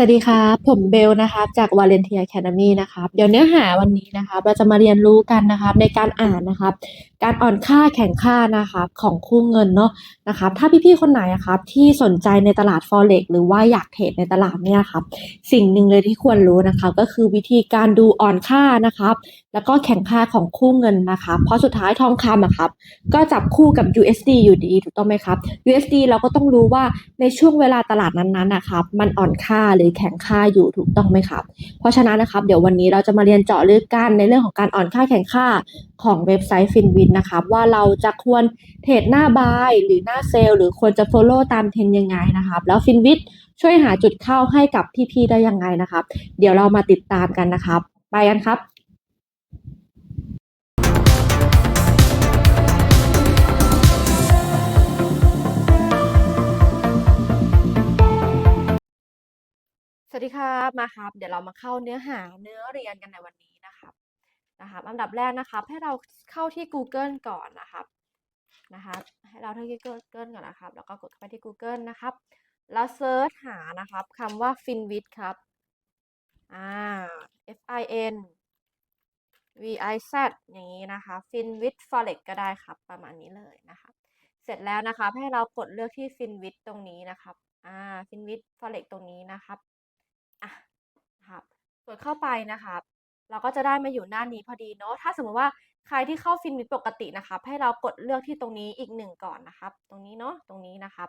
สวัสดีครับผมเบลนะครับจากวาเลนเทียแคนามีนะครับเดี๋ยวเนื้อหาวันนี้นะครับเราจะมาเรียนรู้กันนะครับในการอ่านนะครับ การอ่อนค่าแข่งค่านะครับของคู่เงินเนาะนะครับถ้าพี่ๆคนไหนอะครับที่สนใจในตลาด Forex หรือว่าอยากเทรดในตลาดเนี่ยครับสิ่งหนึ่งเลยที่ควรรู้นะครับก็คือวิธีการดูอ่อนค่านะครับแล้วก็แข่งค่าของคู่เงินนะครับเพราะสุดท้ายทองคำอะครับก็จับคู่กับ USD อยู่ดีถูกต้องไหมครับ USD เราก็ต้องรู้ว่าในช่วงเวลาตลาดนั้นๆนะครับมันอ่อนค่าหรือแข็งค่าอยู่ถูกต้องไหมครับ เพราะฉะนั้นนะครับเดี๋ยววันนี้เราจะมาเรียนเจาะลึกกันในเรื่องของการอ่อนค่าแข็งค่าของเว็บไซต์ Finwin นะครับว่าเราจะควรเทรดหน้า buy หรือหน้า sell หรือควรจะ follow ตามเทรนยังไงนะครับแล้ว Finwin ช่วยหาจุดเข้าให้กับพี่ๆได้ยังไงนะครับ เดี๋ยวเรามาติดตามกันนะครับ ไปกันครับสวัสดีครับมาครับ เดี๋ยวเรามาเข้าเนื้อหาเนื้อเรียนกันในวันนี้ นะครับนะอันดับแรกนะครับ ให้เราเข้าที่ Google ก่อนนะครับนะครับให้เราเข้าที่ Google ก่อนนะครับ แล้วก็กดเข้าไปที่ Google นะครับ แล้วเซิร์ชหานะครับคำว่า Finwit ครับอ่า F I N V I Z อย่างนี้นะคะ Finwit Forex ก็ได้ครับ ประมาณนี้เลยนะครับเสร็จแล้วนะครับให้เรากดเลือกที่ Finwit ตรงนี้นะครับอ่า Finwit Forex ตรงนี้นะครับอะครับกดเข้าไปนะครับ เราก็จะได้มาอยู่หน้านี้พอดีเนาะ ถ้าสมมติว่าใครที่เข้าฟินวิดปกตินะครับ ให้เรากดเลือกที่ตรงนี้อีกหนึ่งก่อนนะครับ ตรงนี้เนาะ ตรงนี้นะครับ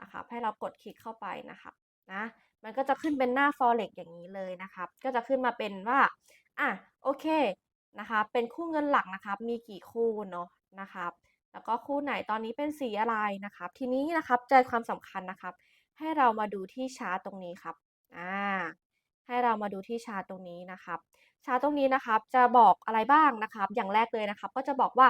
นะครับ ให้เรากดคลิกเข้าไปนะครับนะ มันก็จะขึ้นเป็นหน้า forex อย่างนี้เลยนะครับ ก็จะขึ้นมาเป็นว่า อะ โอเค นะคะ เป็นคู่เงินหลักนะครับ มีกี่คู่เนาะนะครับ แล้วก็คู่ไหนตอนนี้เป็นสีอะไรนะครับ ทีนี้นะครับ ใจความสำคัญนะครับ ให้เรามาดูที่ชาร์ตตรงนี้ครับ อ่า ให้เรามาดูที่ชาตรงนี้นะครับ ชาตรงนี้นะครับจะบอกอะไรบ้างนะครับ อย่างแรกเลยนะครับ ก็จะบอกว่า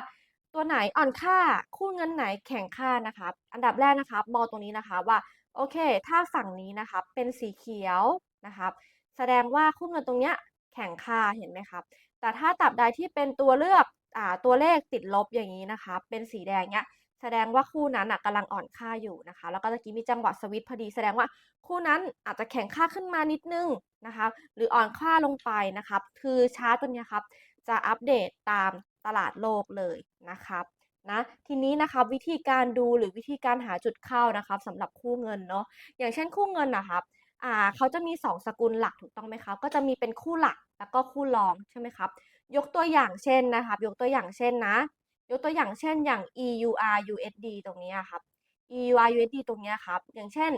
ตัวไหนอ่อนค่าคู่เงินไหนแข็งค่านะครับ อันดับแรกนะครับมองตรงนี้นะคะว่าโอเค ถ้าฝั่งนี้นะครับเป็นสีเขียวนะครับ แสดงว่าคู่เงินตรงเนี้ยแข็งค่าเห็นไหมครับ แต่ถ้าตับใดที่เป็นตัวเลือกอ่าตัวเลขติดลบอย่างนี้นะคะเป็นสีแดงเนี้ย แสดงว่าคู่นั้นอะกำลังอ่อนค่าอยู่นะคะ แล้วก็ตะกี้มีจังหวะสวิตพอดี แสดงว่าคู่นั้นอาจจะแข็งค่าขึ้นมานิดนึงนะคะ หรืออ่อนค่าลงไปนะครับ คือชาร์ตตัวเนี้ยครับ จะอัปเดตตามตลาดโลกเลยนะครับนะทีนี้นะครับวิธีการดูหรือวิธีการหาจุดเข้านะครับสำหรับคู่เงินเนาะอย่างเช่นคู่เงินนะครับอ่าเขาจะมี 2 สกุลหลักถูกต้องไหมครับก็จะมีเป็นคู่หลักแล้วก็คู่รองใช่ไหมครับ ยกตัวอย่างเช่นนะครับ ยกตัวอย่างเช่นนะ ยกตัวอย่างเช่นอย่าง EUR USD ตรงนี้ครับ EUR USD ตรงนี้ครับ อย่างเช่น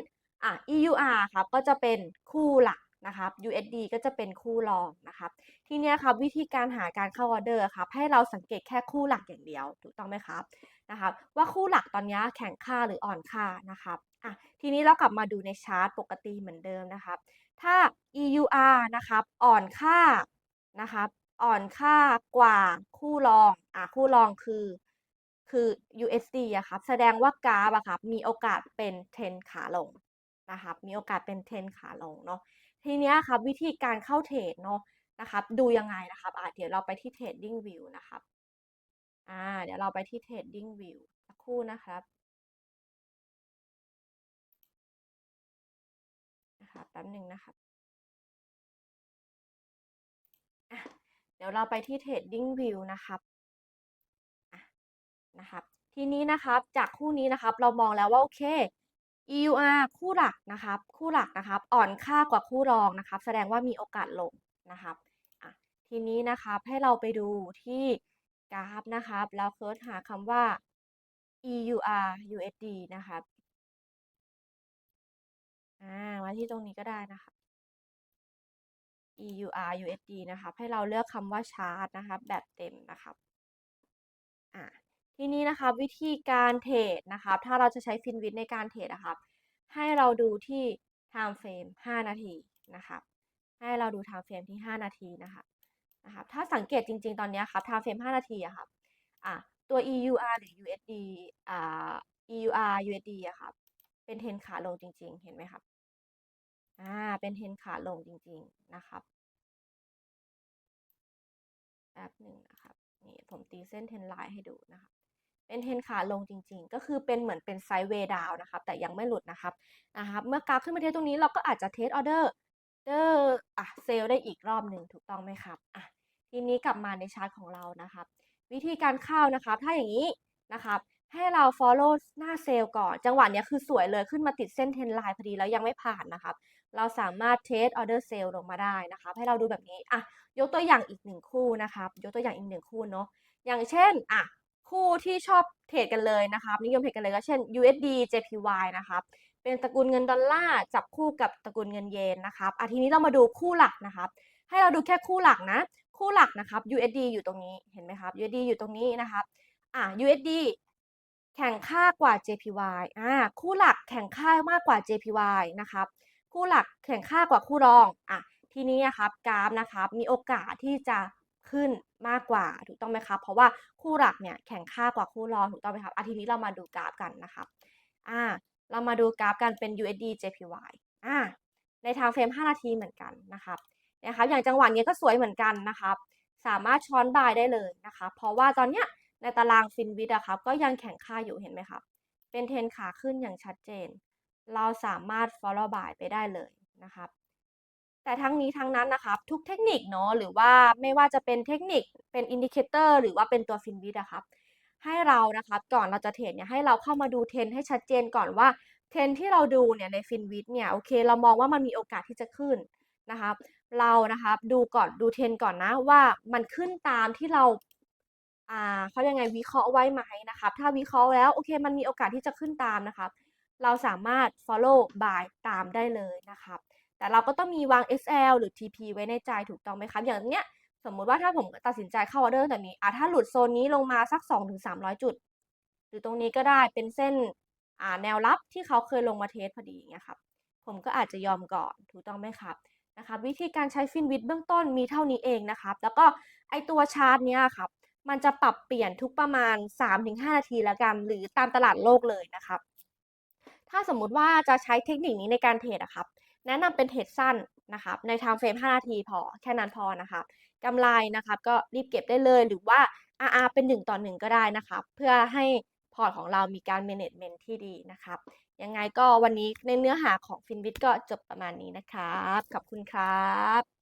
อะ EUR ครับก็จะเป็นคู่หลักนะครับ USD ก็จะเป็นคู่รองนะครับ ทีเนี้ยครับวิธีการหาการเข้าออเดอร์ครับให้เราสังเกตแค่คู่หลักอย่างเดียวถูกต้องไหมครับนะครับ ว่าคู่หลักตอนนี้แข็งค่าหรืออ่อนค่านะครับอะทีนี้เรากลับมาดูในชาร์ตปกติเหมือนเดิมนะครับ ถ้า EUR นะครับอ่อนค่านะครับ อ่อนค่ากว่าคู่รอง อะคู่รองคือคือ USD อะครับ แสดงว่ากราฟอะครับ มีโอกาสเป็นเทรนขาลงนะครับ มีโอกาสเป็นเทรนขาลงเนาะ ทีเนี้ยครับวิธีการเข้าเทรดเนาะนะครับ ดูยังไงนะครับ อะเดี๋ยวเราไปที่ Trading View นะครับ อ่า เดี๋ยวเราไปที่ Trading View สักครู่นะครับนะคะแป๊บหนึ่งนะครับ เดี๋ยวเราไปที่ Trading View นะครับนะครับ ทีนี้นะครับจากคู่นี้นะครับเรามองแล้วว่าโอเค EUR คู่หลักนะครับ คู่หลักนะครับ อ่อนค่ากว่าคู่รองนะครับ แสดงว่ามีโอกาสลงนะครับทีนี้นะครับให้เราไปดูที่กราฟนะครับแล้วเคิร์ชหาคำว่า EUR USD นะครับอ่ามาที่ตรงนี้ก็ได้นะครับ EUR USD นะครับ ให้เราเลือกคำว่าชาร์ตนะครับ แบบเต็มนะครับอ่าทีนี้นะครับวิธีการเทรดนะครับ ถ้าเราจะใช้ฟินวิดในการเทรดนะครับ ให้เราดูที่ time frame 5 นาทีนะครับ ให้เราดู time frame ที่ 5 นาทีนะครับนะครับ ถ้าสังเกตจริง ๆ ตอนนี้ครับ time frame 5 นาทีอะครับอะตัว EUR หรือ USD อ่า EUR USD อะครับ เป็นเทรนขาลงจริง ๆ เห็นไหมครับ เป็นเทรนขาลงจริงๆนะครับแป๊บหนึ่งนะครับนี่ผมตีเส้นเทรนไลน์ให้ดูนะครับเป็นเทรนขาลงจริง ๆ ก็คือเป็นเหมือนเป็นไซด์เวดาวนะครับ แต่ยังไม่หลุดนะครับนะครับ เมื่อกราฟขึ้นมาเทสตรงนี้เราก็อาจจะเทสออเดอร์เดอร์อะเซลได้อีกรอบหนึ่งถูกต้องไหมครับอะทีนี้กลับมาในชาร์ตของเรานะครับ วิธีการเข้านะครับ ถ้าอย่างนี้นะครับ ให้เรา follow หน้าเซลก่อน จังหวะเนี้ยคือสวยเลยขึ้นมาติดเส้นเทรนไลน์พอดีแล้วยังไม่ผ่านนะครับ เราสามารถเทสออเดอร์เซลล์ลงมาได้นะครับให้เราดูแบบนี้อะยกตัวอย่างอีกหนึ่งคู่นะครับยกตัวอย่างอีกหนึ่งคู่เนาะอย่างเช่นอะคู่ที่ชอบเทรดกันเลยนะครับนิยมเทรดกันเลยก็เช่น USD JPY นะครับเป็นตระกูลเงินดอลลาร์จับคู่กับตระกูลเงินเยนนะครับอะทีนี้เรามาดูคู่หลักนะครับ ให้เราดูแค่คู่หลักนะ คู่หลักนะครับ USD อยู่ตรงนี้เห็นไหมครับ USD อยู่ตรงนี้นะครับอะ USD แข่งค่ากว่า JPY อ่าคู่หลักแข่งค่ามากกว่า JPY นะครับ คู่หลักแข่งค่ากว่าคู่รองอะทีนี้นะครับกราฟนะครับมีโอกาสที่จะขึ้นมากกว่าถูกต้องไหมครับเพราะว่าคู่หลักเนี่ยแข่งค่ากว่าคู่รองถูกต้องไหมครับอะทีนี้เรามาดูกราฟกันนะครับอ่าเรามาดูกราฟกันเป็น USD JPY อ่าในทางเฟรม 5 นาทีเหมือนกันนะครับนะครับอย่างจังหวะนี้ก็สวยเหมือนกันนะครับ สามารถช้อนบายได้เลยนะคะเพราะว่าตอนเนี้ยในตารางฟินวิดอะครับก็ยังแข่งค่าอยู่เห็นไหมครับ เป็นเทนขาขึ้นอย่างชัดเจน เราสามารถ follow by ไปได้เลยนะครับ แต่ทั้งนี้ทั้งนั้นนะครับทุกเทคนิคเนาะหรือว่าไม่ว่าจะเป็นเทคนิคเป็นอินดิเคเตอร์หรือว่าเป็นตัวฟินวิดอะครับ ให้เรานะครับก่อนเราจะเทรดเนี่ยให้เราเข้ามาดูเทรนให้ชัดเจนก่อนว่าเทรนที่เราดูเนี่ยในฟินวิดเนี่ยโอเค เรามองว่ามันมีโอกาสที่จะขึ้นนะครับ เรานะครับดูก่อนดูเทรนก่อนนะว่ามันขึ้นตามที่เราอ่าเขาเรียกไงวิเคราะห์ไว้ไหมนะครับ ถ้าวิเคราะห์แล้วโอเค มันมีโอกาสที่จะขึ้นตามนะครับ เราสามารถ follow by ตามได้เลยนะครับ แต่เราก็ต้องมีวาง SL หรือ TP ไว้ในใจถูกต้องไหมครับ อย่างเนี้ยสมมุติว่าถ้าผมตัดสินใจเข้าออเดอร์แบบนี้อ่าถ้าหลุดโซนนี้ลงมาสัก 2-300 จุด หรือตรงนี้ก็ได้เป็นเส้นอ่าแนวรับที่เขาเคยลงมาเทสพอดีอย่างเงี้ยครับ ผมก็อาจจะยอมก่อนถูกต้องไหมครับนะครับวิธีการใช้ฟินวิดเบื้องต้นมีเท่านี้เองนะครับ แล้วก็ไอตัวชาร์ตเนี้ยครับ มันจะปรับเปลี่ยนทุกประมาณ 3-5 นาทีล้วกัน หรือตามตลาดโลกเลยนะครับ ถ้าสมมุติว่าจะใช้เทคนิคนี้ในการเทรดอะครับ แนะนำเป็นเทรดสั้นนะครับใน time frame 5นาทีพอแค่นั้นพอนะครับกำไรนะครับก็รีบเก็บได้เลยหรือว่า RR เป็น 1 ต่อ 1 ก็ได้นะครับ เพื่อให้พอร์ตของเรามีการ management ที่ดีนะครับ ยังไงก็วันนี้ในเนื้อหาของฟินวิทก็จบประมาณนี้นะครับ ขอบคุณครับ